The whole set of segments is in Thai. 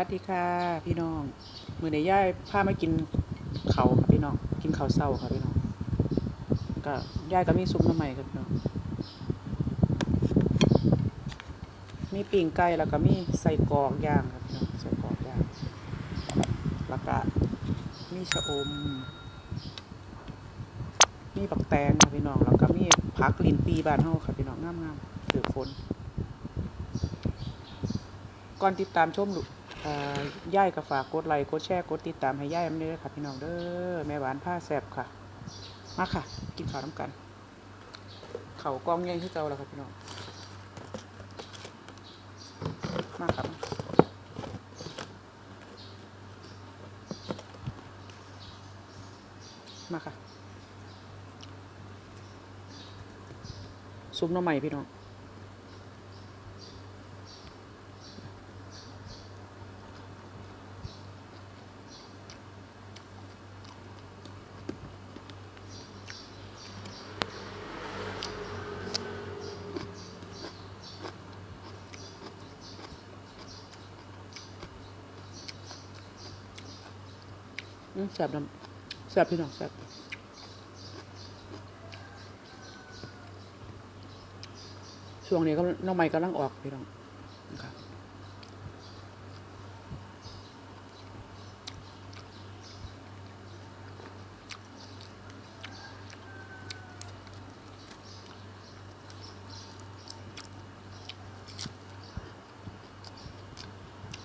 วัสดีค่ะพี่น้อง มือในย่ายพามากินเขาค่ะพี่น้อง กินเขาเศร้าค่ะพี่น้องก็ย่ายก็มีซุปน้ำใหม่ครับพี่น้อง มีปิ่งไก่แล้วก็มีใส่กรอกย่างครับพี่น้องใส่กรอกย่าง แล้วก็มีชะอม มีปักแตงค่ะพี่น้อง แล้วก็มีผักลินปีบานเฮาค่ะพี่น้องงามๆถือฝนก่อนติดตามชมลูกเอ่อ ย่ายก็ฝากกดไลค์กดแชร์กดติดตามให้ย่ายมันด้วยค่ะพี่น้องเด้อแม่หวานผ้าแซบค่ะ มาค่ะ กินข้าวน้ำกัน เขากล้องใหญ่ที่เก่าแล้วค่ะพี่น้อง มาครับมาค่ะซุปน้ำใหม่พี่น้อง แซ่บน้ำแซ่บพี่น้องแซ่บช่วงนี้ก็น้องใหม่กำลังออกพี่น้องนะคะ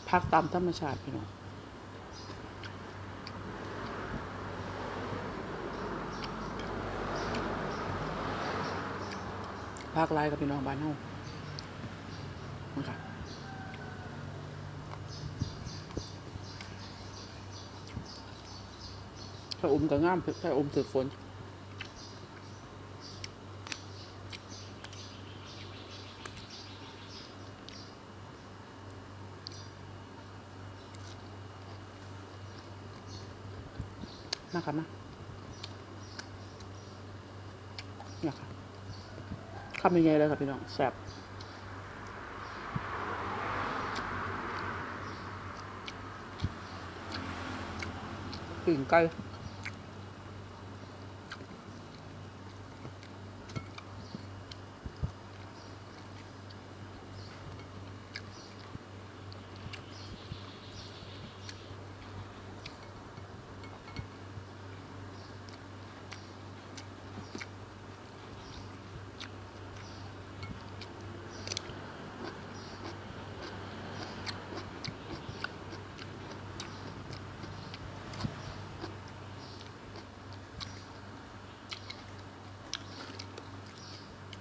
พักตามธรรมชาติพี่น้อง ภาคไลายกับพี่น้องบ้านเฮามาค่ะถ้าอมก็งามถ้าอมถือฝนมาค่ะมาเนี่ยค่ะ คำยังไงเลยครับพี่น้องแซ่บปิ่งไก่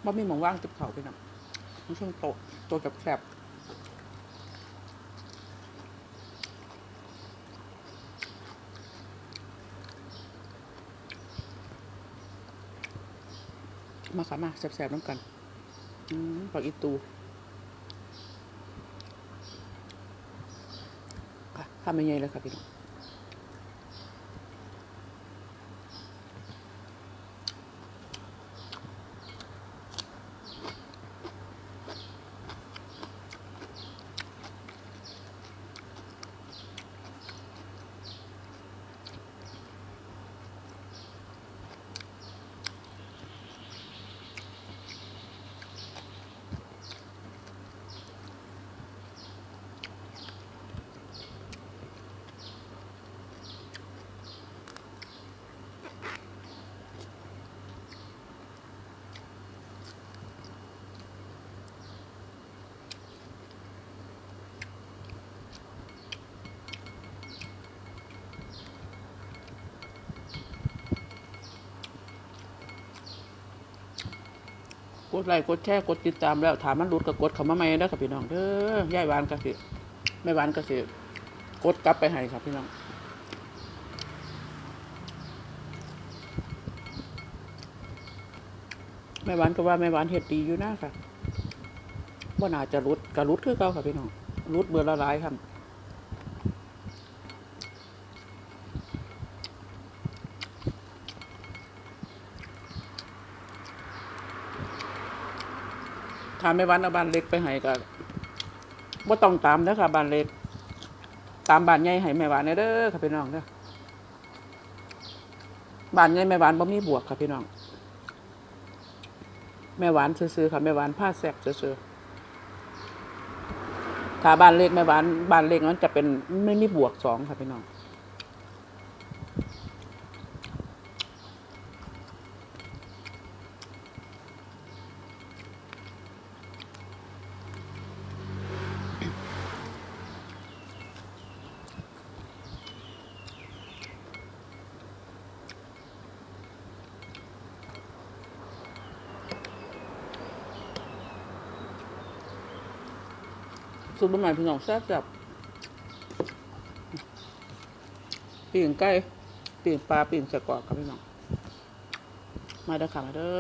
บ่มีหมองว่างติบเขาพี่น้องมันช่วงโตโตกับแซ่บมาค่ะมาแซ่บๆน้ำกันอืมผักอีตูค่ะทำยังไงเลยค่ะพี่น้อง กดไลค์กดแชร์กดติดตามแล้วถามมันรุดก็กดเข้ามาใหม่เด้อครับพี่น้องเด้อย่ายหวานก็สิแม่วานก็สิกดกลับไปให้ครับพี่น้องแม่หวานก็ว่าแม่หวานเฮ็ดดีอยู่นะค่ะว่าน่าจะรุดก็รุดคือเก่าค่ะพี่น้องรุดเบื่อละลายครับามแม่วานเอาบ้านเล็กไปให้ก็บ่ต้องตามนะคะบ้านเล็ก ตามบ้านใหญ่ให้แม่หวานเด้อค่ะพี่น้องเด้อบ้านใหญ่แม่หวานบ่มีบวกค่ะพี่น้อง แม่หวานซื่อๆค่ะแม่หวานผ้าแซบซื่อๆถ้าบ้านเล็กแม่หวานบ้านเล็กนั้นจะเป็นไม่มีบวกสองค่ะพี่น้อง สูตรบะหมี่พี่น้องแซ่บจับปีงไก่ปีงปลาปีงสะกอกครับพี่น้อง มาเด้อค่ะมาเด้อ